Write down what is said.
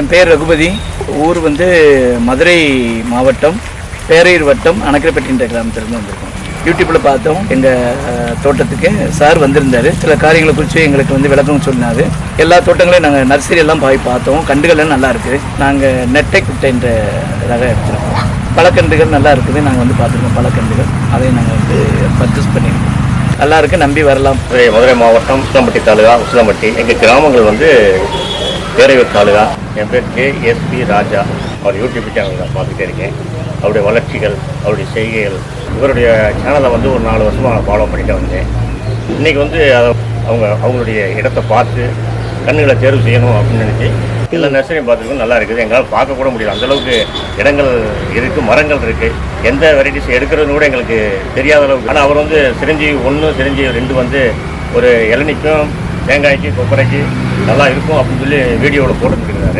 என் பேர் ரகுபதி. ஊர் வந்து மதுரை மாவட்டம் பேரையூர் வட்டம் அணக்கரைப்பட்டின்ற கிராமத்திலிருந்து வந்திருக்கோம். யூடியூப்பில் பார்த்தோம். எங்கள் தோட்டத்துக்கு சார் வந்திருந்தார். சில காரியங்களை குறித்து எங்களுக்கு வந்து விளக்கம் சொன்னார். எல்லா தோட்டங்களையும் நாங்கள் நர்சரி எல்லாம் போய் பார்த்தோம். கண்டுகள்லாம் நல்லா இருக்குது நாங்கள் நெட்டை குட்டைன்ற ரகம் எடுத்துருக்கோம். பழக்கன்றுகள் நல்லா இருக்குது. நாங்கள் வந்து பார்த்துருக்கோம் பழக்கன்றுகள். அதை நாங்கள் வந்து பர்ச்சேஸ் பண்ணியிருக்கோம் நல்லா இருக்கு. நம்பி வரலாம். மதுரை மதுரை மாவட்டம் உசிலம்பட்டி தாலுகா உசிலம்பட்டி. எங்கள் கிராமங்கள் வந்து பேரையூர் தாலுகா என் பேர் கே எஸ்பி ராஜா. அவர் யூடியூப் சேனல் நான் பார்த்துட்டே இருக்கேன். அவருடைய வளர்ச்சிகள் அவருடைய செய்கைகள் இவருடைய சேனலை வந்து ஒரு நாலு வருஷமாக நான் ஃபாலோ பண்ணிட்டு வந்தேன். இன்றைக்கி வந்து அதை அவங்க அவங்களுடைய இடத்தை பார்த்து கண்ணுகளை தேர்வு செய்யணும் அப்படின்னு நினச்சி இல்லை நர்சரி பார்த்துருக்கோம். நல்லா இருக்குது. எங்களால் பார்க்கக்கூட முடியல. அந்தளவுக்கு இடங்கள் இருக்குது மரங்கள் இருக்குது எந்த வெரைட்டிஸ் எடுக்கிறதுன்னு கூட எங்களுக்கு தெரியாத அளவுக்கு. ஆனால் அவர் வந்து சிரிஞ்சி ஒன்று சிரிஞ்சி ரெண்டு வந்து ஒரு இளநிக்கும் தேங்காய்க்கு கொப்பரைக்கு நல்லா இருக்கும் அப்படின்னு சொல்லி வீடியோவில் போட்டுருக்காரு